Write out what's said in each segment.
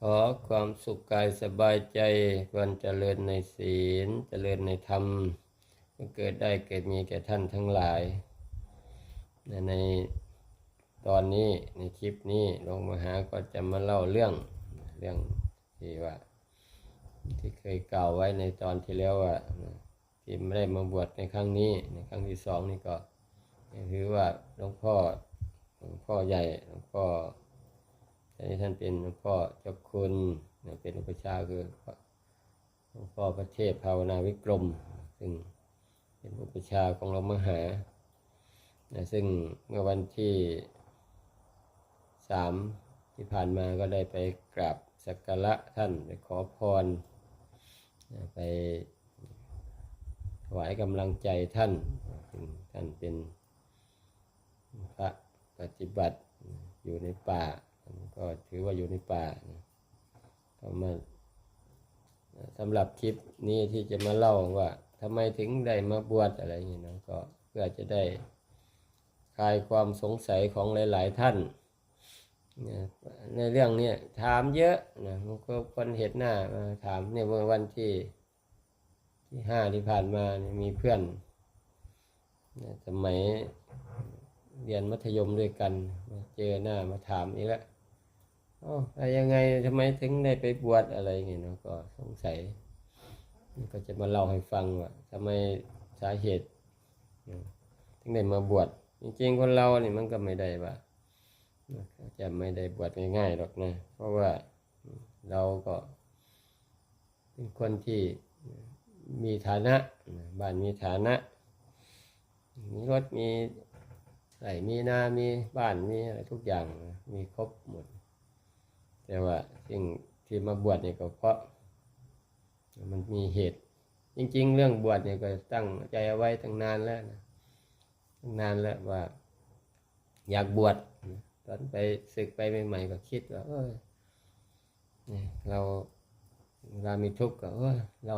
ขอความสุขกายสบายใจควรเจริญในศีล เจริญในธรรมเกิดได้เกิดมีแก่ท่านทั้งหลาย ในตอนนี้ในคลิปนี้หลวงมหาก็จะมาเล่าเรื่องเรื่องที่ว่า ที่เคยกล่าวไว้ในตอนที่แล้วว่าที่ไม่ได้มาบวชในครั้งนี้ในครั้งที่สองนี่ก็ถือว่าหลวงพ่อหลวงพ่อใหญ่หลวงพ่อ อนนี้ท่านเป็นหลวงพ่อเจ้าคุณเป็นอุปชาคือหลวงพ่อพระเทพภาวนาวิกรม ซึ่งเป็นอุปชาของหลวงมหาซึ่งเมื่อวันที่สามที่ผ่านมาก็ได้ไปกราบสักการะท่านไปขอพร ไปถวายกำลังใจท่าน ท่านเป็นพระปฏิบัติอยู่ในป่า ก็ถือว่าอยู่ในป่านะก็มาสำหรับคลิปนี้ที่จะมาเล่าว่าทำไมถึงได้มาบวชอะไรอย่างนี้นะก็เพื่อจะได้คลายความสงสัยของหลาย ๆ ท่านในเรื่องนี้ถามเยอะนะมันก็คนเห็นหน้ามาถามเนี่ยเมื่อวันที่ที่ห้าที่ผ่านมาเนี่ยมีเพื่อนสมัยเรียนมัธยมด้วยกันมาเจอหน้ามาถามอีกแล้ว อ๋ออะไรยังไงทำไมถึงได้ไปบวชอะไรอย่างเงี้ยเนาะก็สงสัยก็จะมาเล่าให้ฟังว่าทำไมสาเหตุถึงได้มาบวชจริงๆคนเราเนี่ยมันก็ไม่ได้ว่าจะไม่ได้บวชง่ายๆหรอกนะ เพราะว่าเราก็เป็นคนที่มีฐานะบ้านมีฐานะ มีรถมีไร่มีนา มีบ้านมีอะไรทุกอย่างมีครบหมด แต่ว่าสิ่งที่มาบวชเนี่ยก็เพราะ มันมีเหตุ จริง ๆ เรื่องบวชเนี่ยก็ตั้งใจเอาไว้ตั้งนานแล้วนะตั้งนานแล้วว่า อยากบวชตอนไปศึกไปใหม่ๆก็คิดว่าเออเราเวลามีทุกข์ก็เออเรา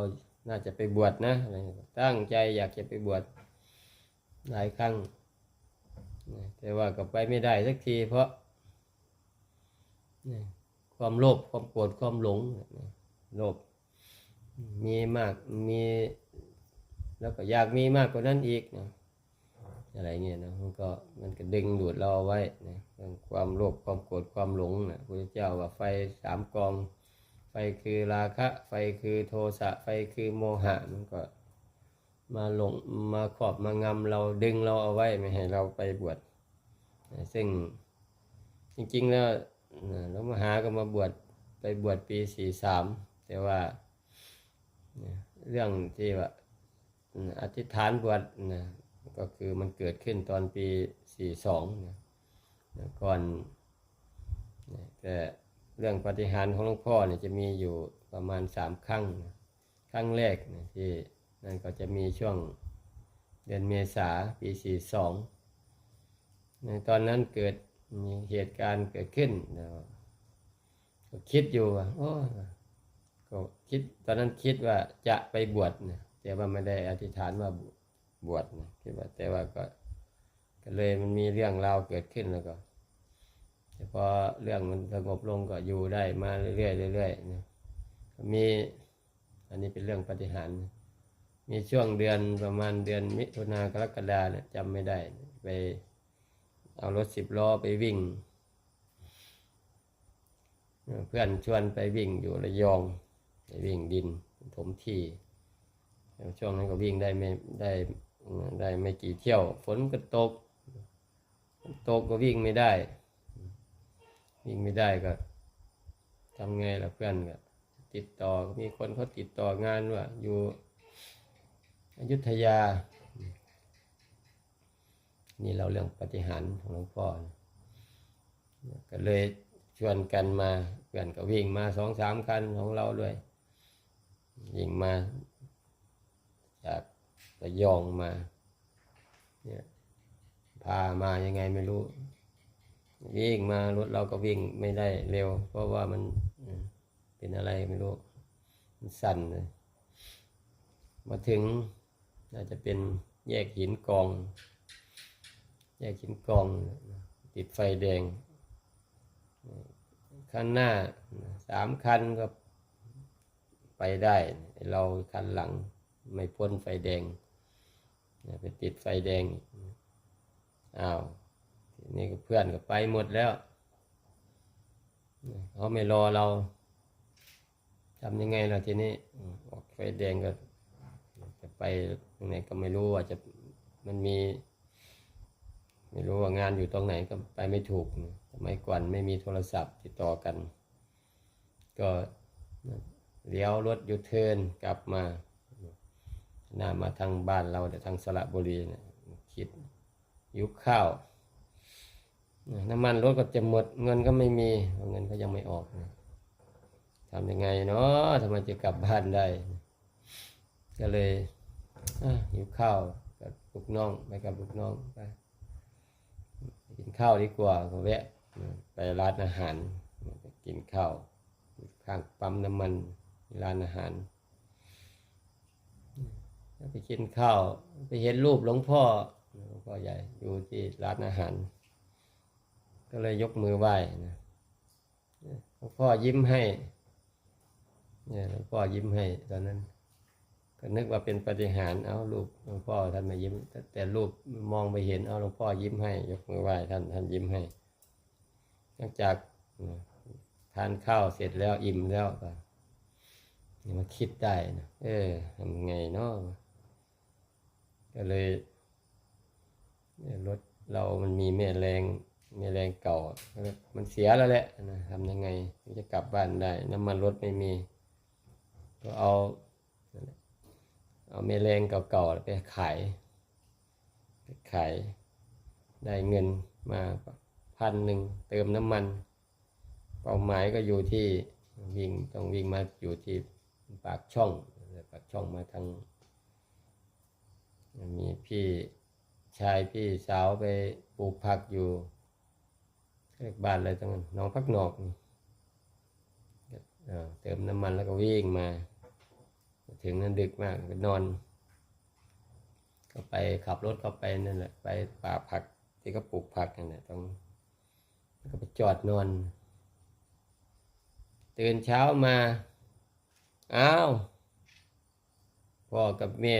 น่าจะไปบวชนะอะไรตั้งใจอยากจะไปบวชหลายครั้งแต่ว่าก็ไปไม่ได้สักทีเพราะ ความโลภความโกรธความหลงโลภมีมากมีแล้วก็อยากมีมากกว่านั้นอีกนะอะไรเงี้ยนะมันก็มันก็ดึงดูดเราเอาไว้นะความโลภความโกรธความหลงนะพระเจ้าว่าไฟสามกอง ไฟคือราคะ ไฟคือโทสะไฟคือโมหะมันก็มาหลงมาขอบมางำเราดึงเราเอาไว้ไม่ให้เราไปบวชซึ่งจริงๆแล้ว หลวงมหาก็มาบวชไปบวชปีสี่สามแต่ว่าเรื่องที่ว่าอธิษฐานบวชนะก็คือมันเกิดขึ้นตอนปีสี่สองนะก่อนแต่เรื่องปฏิหารของหลวงพ่อเนี่ยจะมีอยู่ประมาณสามครั้งนะครั้งแรกนะที่นั่นก็จะมีช่วงเดือนเมษาปีสี่สองในตอนนั้นเกิด มีเหตุการณ์เกิดขึ้นนะก็คิดอยู่ว่าโอ้ก็คิดตอนนั้นคิดว่าจะไปบวชนะแต่ว่าไม่ได้อธิษฐานว่าบวชนะคิดว่าแต่ว่าก็ก็เลยมันมีเรื่องราวเกิดขึ้นแล้วก็แต่พอเรื่องมันสงบลงก็อยู่ได้มาเรื่อยๆเรื่อยๆนะมีอันนี้เป็นเรื่องปฏิหารนะมีช่วงเดือนประมาณเดือนมิถุนากรกฎาเนี่ยจำไม่ได้ไป เอารถสิบล้อไปวิ่ง เพื่อนชวนไปวิ่งอยู่ระยองไปวิ่งดินถมที่ช่วงนั้นก็วิ่งได้ไม่ได้ได้ไม่กี่เที่ยว ฝนก็ตกตกก็วิ่งไม่ได้ วิ่งไม่ได้ก็ทำไงล่ะเพื่อนก็ติดต่อมีคนเขาติดต่องานว่าอยู่อยุธยา นี่เราเรื่องปฏิหารของหลวงพ่อนะก็เลยชวนกันมาเพื่อนก็วิ่งมาสองสามคันของเราด้วยวิ่งมา จากระยองมาเนี่ยพามายังไงไม่รู้ วิ่งมารถเราก็วิ่งไม่ได้เร็ว เพราะว่ามันเป็นอะไรไม่รู้ มันสั่นเลยมาถึงน่าจะเป็นแยกหินกอง แยกหินกอง ติดไฟแดงข้างหน้าสามคันก็ไปได้ เราคันหลังไม่พ้นไฟแดงไปติดไฟแดงอ้าวทีนี้ก็เพื่อนก็ไปหมดแล้วเขาไม่รอเราทำยังไงล่ะทีนี้อออกไฟแดงก็จะไปตรงไหนก็ไม่รู้ว่าจะมันมี ไม่รู้ว่างานอยู่ตรงไหนก็ไปไม่ถูกสมัยก่อนไม่มีโทรศัพท์ติดต่อกัน ก็เลี้ยวรถยูเทิร์นกลับมาหน้ามาทางบ้านเราแต่ทางสระบุรีเนะคิดยุคข้าวน้ำมันรถก็จะหมดเงินก็ไม่มีเงินก็ยังไม่ออกนะทำยังไงเนาะทำไมจะกลับบ้านได้ ก็เลยอะหิวข้าวกับลูกน้องไปกับลูกน้องไป ข้าวดีกว่าก็แวะไปร้านอาหารกินข้าวข้างปั๊มน้ำมันร้านอาหารแล้วไปกินข้าวไปเห็นรูปหลวงพ่อหลวงพ่อใหญ่อยู่ที่ร้านอาหาร ก็เลยยกมือไหว้นะหลวงพ่อยิ้มให้เนี่ยหลวงพ่อยิ้มให้ตอนนั้น ก็นึกว่าเป็นปฏิหารเอารูปหลวงพ่อท่านมายิ้ม แต่รูปมองไปเห็นเอาหลวงพ่อยิ้มให้ ยกมือไหว้ท่านท่านยิ้มให้หลังจากทานข้าวเสร็จแล้วอิ่มแล้วก็มาคิดได้นะเออทำไงเนาะก็เลยรถเรามันมีแม่แรงแม่แรงเก่า มันเสียแล้วแหละนะทำยังไงจะกลับบ้านได้ น้ำมันรถไม่มี ก็เอา เอาเมลงเก่าๆไปขายไปขายได้เงินมาพันหนึ่งเติมน้ำมัน เป้าหมายก็อยู่ที่วิ่งต้องวิ่งมาอยู่ที่ปากช่องปากช่องมาทางมีพี่ชายพี่สาวไปปลูกผักอยู่เรียกบ้านอะไรตรงนั้นน้องพักนอกเติมน้ำมันแล้วก็วิ่งมา ถึงนั้นดึกมากก็นอน ก็ไปขับรถเข้าไปนั่นแหละ ไปป่าผักที่เขาปลูกผักนั่นแหละตรงก็ไปจอดนอน ตื่นเช้ามาอ้าวพ่อกับแม่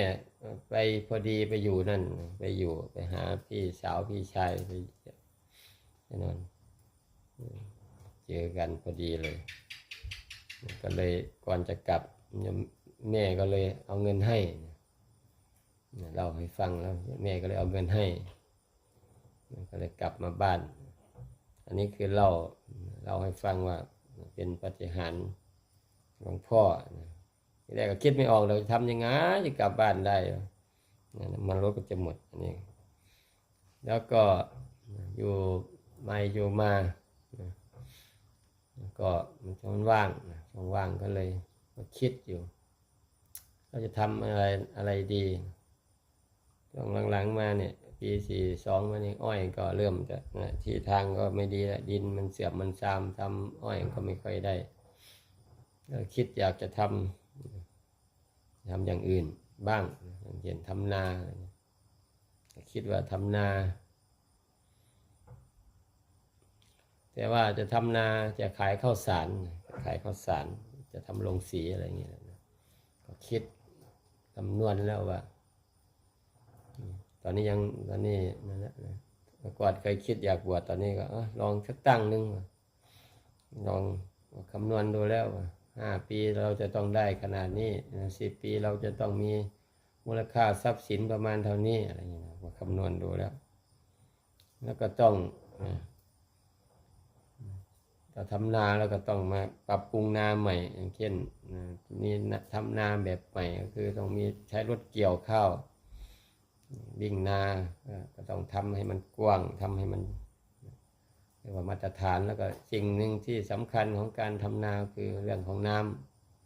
ไปพอดีไปอยู่นั่น ไปอยู่ไปหาพี่สาวพี่ชายไปไปนอนเจอกันพอดีเลย ก็เลยก่อนจะกลับ แม่ก็เลยเอาเงินให้เล่าให้ฟังแล้ว แม่ก็เลยเอาเงินให้ก็เลยกลับมาบ้าน อันนี้คือเล่าเล่าให้ฟังว่าเป็นปฏิหารหลวงพ่อที่แรกก็คิดไม่ออกเลยทำยังไงจะกลับบ้านได้มันรถก็จะหมดอันนี้ แล้วก็อยู่ไม่อยู่มาก็มันช่องว่างช่องว่างก็เลยคิดอยู่ เราจะทำอะไรอะไรดีช่วงหลังๆมาเนี่ย ปีสี่สองมานี่อ้อยก็เริ่มจะนะที่ทางก็ไม่ดีล้วดินมันเสื่อมมันซามทำอ้อยก็ไม่ค่อยได้คิดอยากจะทำทำอย่างอื่นบ้างอย่างเช่นทำนา คิดว่าทำนา แต่ว่าจะทำนาจะขายข้าวสาร ขายข้าวสาร จะทำโรงสีอะไรอย่างเงี้ยก็คิด คำนวณแล้วว่า ตอนนี้ยังตอนนี้นั่นแหละก่อนเคยคิดอยากบวชตอนนี้ก็ลองสักตั้งหนึงว่ะลองคำนวณดูแล้วว่าห้าปีเราจะต้องได้ขนาดนี้สิบปีเราจะต้องมีมูลค่าทรัพย์สินประมาณเท่านี้อะไรอย่างเงี้ยคำนวณดูแล้ว แล้วก็ต้อง ถ้าทำนาแล้วก็ต้องมาปรับปรุงนาใหม่ อย่างเช่นนี่ทำนาแบบใหม่ก็คือต้องมีใช้รถเกี่ยวข้าววิ่งนาก็ต้องทำให้มันกว้างทำให้มันเรียกว่ามาตรฐานแล้วก็สิ่งหนึ่งที่สำคัญของการทำนาคือเรื่องของน้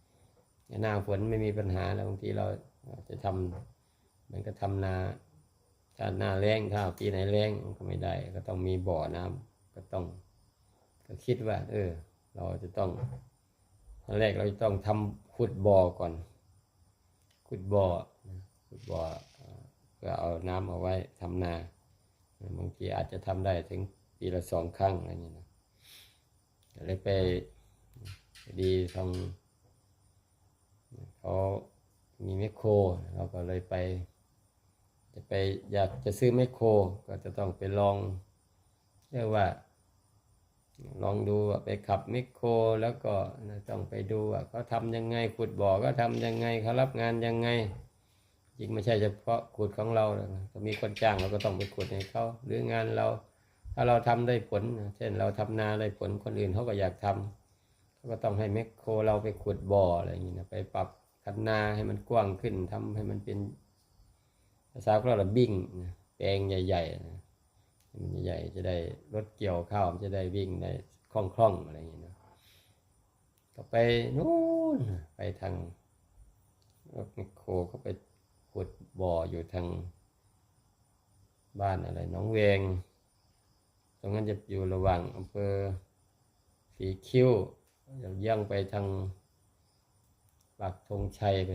ำหน้าฝนไม่มีปัญหาแล้วบางทีเราจะทำมันก็ทำนาถ้าหน้าแรงถ้าปีไหนแรงก็ไม่ได้ ก็ต้องมีบ่อน้ำก็ต้อง ก็คิดว่า เออ เราจะต้องขั้นแรกเราจะต้องทำขุดบ่อก่อนขุดบ่อขุดบ่อเอ่อเพื่อเอาน้ำเอาไว้ทำนาบางทีอาจจะทำได้ถึงปีละสองครั้งอะไรอย่างนี้นะก็เลยไปไปดีทางเขามีแมคโคร เราก็เลยไป จะไปอยากจะซื้อแมคโคร ก็จะต้องไปลอง เรียกว่า ลองดูว่าไปขับมคโครแล้วก็ต้องไปดูว่าเขาทำยังไงขุดบ่อก็ทำยังไงเขารับงานยังไงจริงไม่ใช่เฉพาะขุดของเรานะก็มีคนจ้างเราก็ต้องไปขุดให้เขาหรืองานเรา ถ้าเราทำได้ผลเช่นเราทำนาได้ผลคนอื่นเขาก็อยากทำเขาก็ต้องให้แมคโครเราไปขุดบ่ออะไรอย่างนี้นะไปปรับคันนาให้มันกว้างขึ้นทำให้มันเป็นภาษาเราบิ้งแปลงใหญ่ๆนะ มันใหญ่จะได้รถเกี่ยวข้าวจะได้วิ่งได้คล่องๆอะไรอย่างนี้ยนะก็ไปนู่นไปทางรถโครเขาไปขุดบ่ออยู่ทางบ้านอะไรหน้องเวง ตรงนั้นจะอยู่ระหว่างอำเภอสีคิ้วเย่างไปทางปากธงชัยไป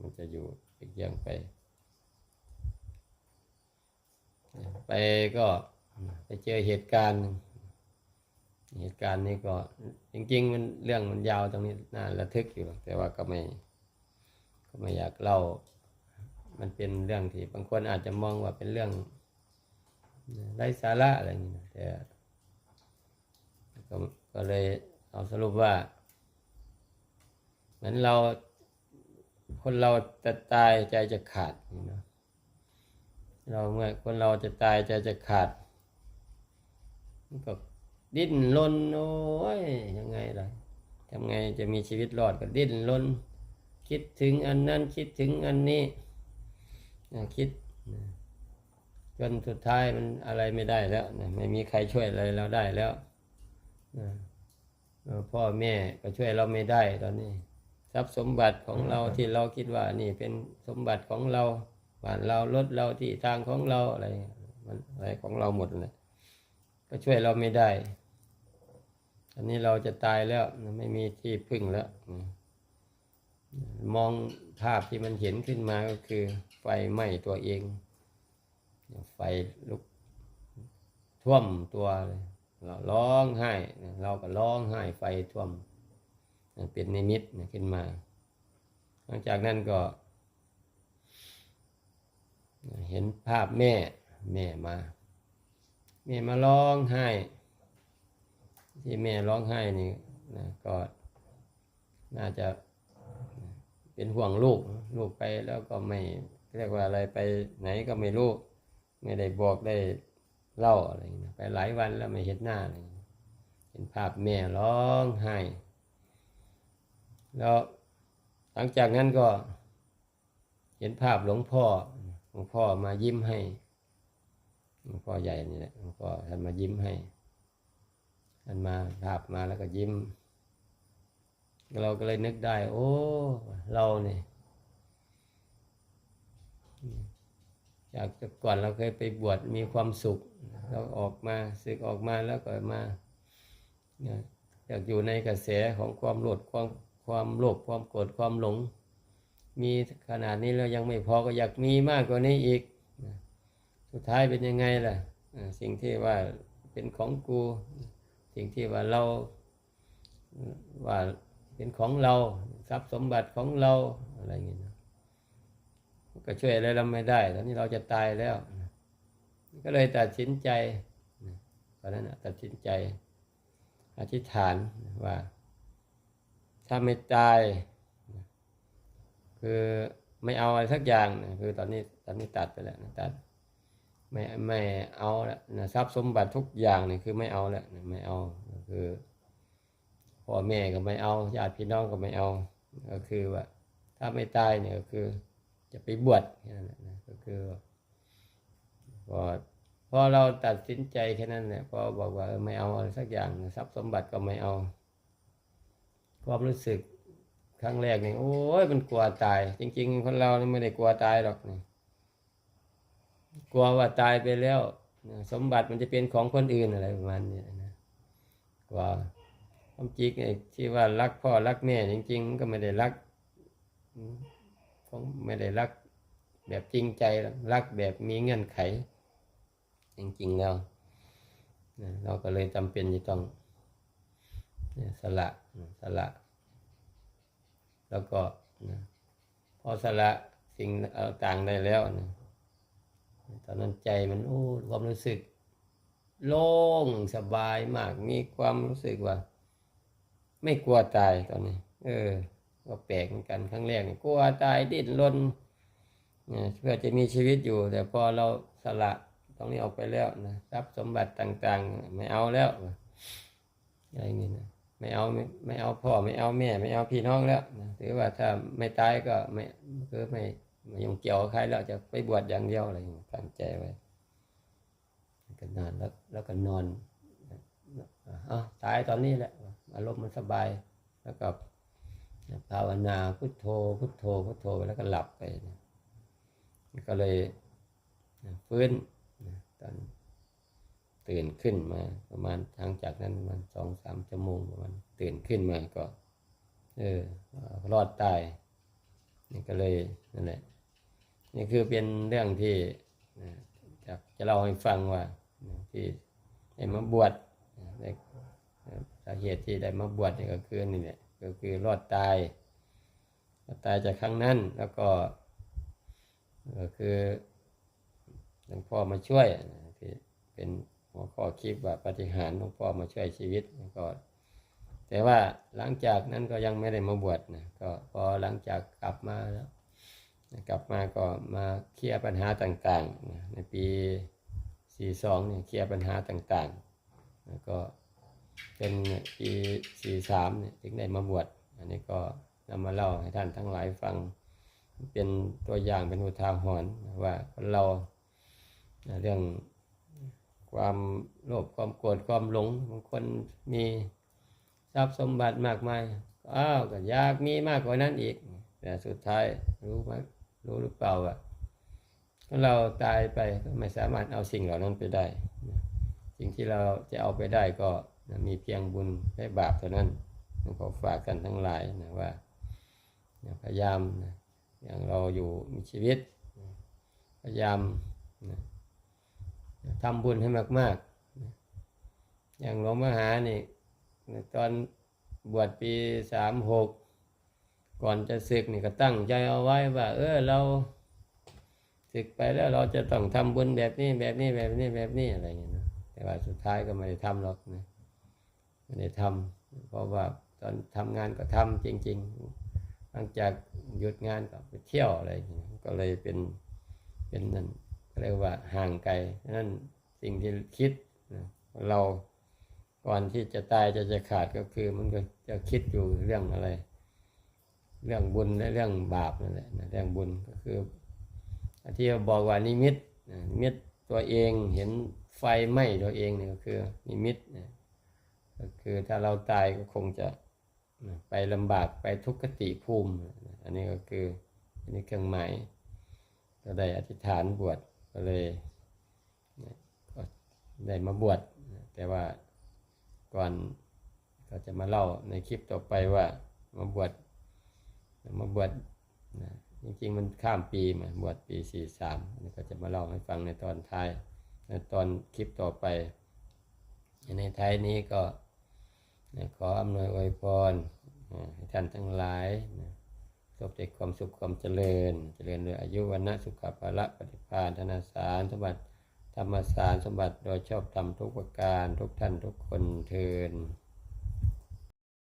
มันจะอยู่อีกเย่างไป ไปก็ ไปเจอเหตุการณ์ เหตุการณ์นี้ก็จริง ๆ มันเรื่องมันยาวตรงนี้น่าระทึกอยู่ แต่ว่าก็ไม่ ก็ไม่อยากเล่า มันเป็นเรื่องที่บางคนอาจจะมองว่าเป็นเรื่องไร้สาระอะไรอย่างนี้นะแต่ก็ก็เลยเอาสรุปว่า เหมือนเรา คนเราจะตายใจจะขาดนี่เนะเราเมื่อคนเราจะตายใจจะขาด ก็ดิ้นรนโอ้ยยังไงล่ะทำไงจะมีชีวิตรอดก็ดิ้นรนคิดถึงอันนั้นคิดถึงอันนี้นะคิดนะจนสุดท้ายมันอะไรไม่ได้แล้วนะไม่มีใครช่วยอะไรเราได้แล้วนะเอ่อพ่อแม่ก็ช่วยเราไม่ได้ตอนนี้ทรัพย์สมบัติของเราที่เราคิดว่านี่เป็นสมบัติของเราบ้านเรารถเราที่ทางของเราอะไรมันอะไรของเราหมดเลย ก็ช่วยเราไม่ได้ อันนี้เราจะตายแล้วไม่มีที่พึ่งแล้ว มองภาพที่มันเห็นขึ้นมาก็คือ ไฟไหม้ตัวเอง ไฟลุกท่วมตัวเลยเราร้องไห้ เราก็ร้องไห้ไฟท่วมเป็นนิมิตขึ้นมา หลังจากนั้นก็ เห็นภาพแม่แม่มา แม่มาร้องไห้ ที่แม่ร้องไห้นี่นะก็น่าจะเป็นห่วงลูกลูกไปแล้วก็ไม่เรียกว่าอะไรไปไหนก็ไม่รู้ไม่ได้บอกได้เล่าอะไรอย่างเงี้ยไปหลายวันแล้วไม่เห็นหน้าเลยเห็นภาพแม่ร้องไห้ แล้วหลังจากนั้นก็เห็นภาพหลวงพ่อหลวงพ่อมายิ้มให้ หลวงพ่อใหญ่นี่แหละหลวงพ่อท่านมายิ้มให้ท่านมาภาพมาแล้วก็ยิ้ม เราก็เลยนึกได้ โอ้ เราเนี่ยจากแต่ก่อนเราเคยไปบวชมีความสุข เราออกมาศึกออกมาแล้วก็มาอยากอยู่ในกระแสของความโลภความความโลภความโกรธความหลง มีขนาดนี้แล้วยังไม่พอก็อยากมีมากกว่านี้อีก สุดท้ายเป็นยังไงล่ะสิ่งที่ว่าเป็นของกู สิ่งที่ว่าเราว่าเป็นของเราทรัพย์สมบัติของเราอะไรอย่างเงี้ยนะก็ช่วยอะไรเราไม่ได้ ตอนนี้เราจะตายแล้ว ก็เลยตัดสินใจตอนนั้นตัดสินใจ อธิษฐานว่า ถ้าไม่ตาย คือไม่เอาอะไรสักอย่างคือตอนนี้ตอนนี้ตัดไปแล้วตัด ไม่ไม่เอาแล้วนะทรัพย์สมบัติทุกอย่างเนี่ยคือไม่เอาแล้วนะไม่เอาคือพ่อแม่ก็ไม่เอาญาติพี่น้องก็ไม่เอาก็คือว่า ถ้าไม่ตายเนี่ยก็คือ จะไปบวชแค่นั้นแหละนะก็คือพอพอเราตัดสินใจแค่นั้นเนี่ยพอบอกว่าไม่เอาอะไรสักอย่างทรัพย์สมบัติก็ไม่เอา ความรู้สึกครั้งแรกเนี่ยโอ้ยมันกลัวตาย จริง ๆ คนเราไม่ได้กลัวตายหรอกเนี่ย กลัวว่าตายไปแล้ว สมบัติมันจะเป็นของคนอื่นอะไรประมาณนี้นะกลัวความจริงไอ้ที่ว่ารักพ่อรักแม่จริง ๆ ก็ไม่ได้รักคงไม่ได้รักแบบจริงใจรักแบบมีเงื่อนไข จริงๆแล้วเราก็เลยจำเป็นจะต้องสละสละ แล้วก็พอสละสิ่งต่างได้แล้วนะ ตอนนั้นใจมันโอ้ความรู้สึก โล่งสบายมาก มีความรู้สึกว่า ไม่กลัวตายตอนนี้ เออ ก็แปลกเหมือนกันครั้งแรกกลัวตายดิ้นรนเพื่อจะมีชีวิตอยู่ แต่พอเราสละตรงนี้ออกไปแล้วนะทรัพย์สมบัติต่าง ๆ ไม่เอาแล้วอะไรอย่างนี้นะไม่เอาไม่ไม่เอาพ่อไม่เอาแม่ ไม่เอาพี่น้องแล้วนะถือว่าถ้าไม่ตายก็ไม่คือไม่ ไม่ยุ่งเกี่ยวกับใครแล้วจะไปบวชอย่างเดียวอะไรอย่างนี้ตั้งใจไว้ก็นอนแล้วแล้วก็นอนอ๋อตายตอนนี้แหละอารมณ์มันสบายแล้วก็ภาวนาพุทโธพุทโธพุทโธไปแล้วก็หลับไปนะก็เลยฟื้นนะตอนตื่นขึ้นมาประมาณทางจากนั้นประมาณสองสามชั่วโมงประมาณตื่นขึ้นมาก็ เออรอดตายนี่ก็เลยนั่นแหละ นี่คือเป็นเรื่องที่จะจะเล่าให้ฟังว่าที่ได้มาบวชสาเหตุที่ได้มาบวชนี่ก็คือนี่แหละก็คือรอดตายรอดตายจากครั้งนั้นแล้วก็ก็คือหลวงพ่อมาช่วยที่เป็นหัวข้อคลิปว่าปฏิหารหลวงพ่อมาช่วยชีวิตก็แต่ว่าหลังจากนั้นก็ยังไม่ได้มาบวชนะก็พอหลังจากกลับมาแล้ว กลับมาก็มาเคลียร์ปัญหาต่างๆ ในปี 42เนี่ยเคลียร์ปัญหาต่างๆ แล้วก็เป็นปี 43เนี่ยถึงได้มาบวช อันนี้ก็นำมาเล่าให้ท่านทั้งหลายฟัง เป็นตัวอย่างเป็นอุทาหรณ์ว่าคนเราเรื่องความโลภความโกรธความหลงบางคนมีทรัพย์สมบัติมากมายอ้าวก็อยากมีมากกว่านั้นอีก แต่สุดท้ายรู้ไหม รู้หรือเปล่าว่าเราตายไปก็ไม่สามารถเอาสิ่งเหล่านั้นไปได้ สิ่งที่เราจะเอาไปได้ก็มีเพียงบุญและบาปเท่านั้นขอฝากกันทั้งหลายนะว่าพยายามนะอย่างเราอยู่มีชีวิต พยายามนะทำบุญให้มากๆ อย่างหลวงมหานี่ตอนบวชปีสามหก ก่อนจะศึกนี่ก็ตั้งใจเอาไว้ว่า เออเราศึกไปแล้วเราจะต้องทำบุญแบบนี้แบบนี้แบบนี้แบบนี้อะไรอย่างเงี้ยนะแต่ว่าสุดท้ายก็ไม่ได้ทำหรอกนะไม่ได้ทำเพราะว่าตอนทำงานก็ทำจริง ๆ หลังจากหยุดงานก็ไปเที่ยวอะไรอย่างเงี้ยก็เลยเป็นเป็นนั่นเรียกว่าห่างไกลนั่นสิ่งที่คิดนะเราก่อนที่จะตายจะจะขาดก็คือมันก็จะคิดอยู่เรื่องอะไร เรื่องบุญและเรื่องบาปนั่นแหละเรื่องบุญก็คือที่บอกว่านิมิตนิมิตตัวเองเห็นไฟไหม้ตัวเองนี่ก็คือนิมิตนะก็คือถ้าเราตายก็คงจะไปลำบากไปทุกขติภูมิ อันนี้ก็คืออันนี้เครื่องหมายก็ได้อธิษฐานบวชก็เลยก็ได้มาบวชแต่ว่าก่อนก็จะมาเล่าในคลิปต่อไปว่ามาบวช มาบวชนะจริงๆมันข้ามปีมาบวชปีสี่สามนี่ก็จะมาเล่าให้ฟังในตอนท้ายในตอนคลิปต่อไป ในท้ายนี้ก็ขออำนวยอวยพรให้ท่านทั้งหลายสบแต่ความสุขความเจริญ เจริญด้วยอายุวันนะสุขภาละปฏิภาณธนาสารสมบัติธรรมสารสมบัติโดยชอบธรรมทุกประการทุกท่านทุกคนเทิน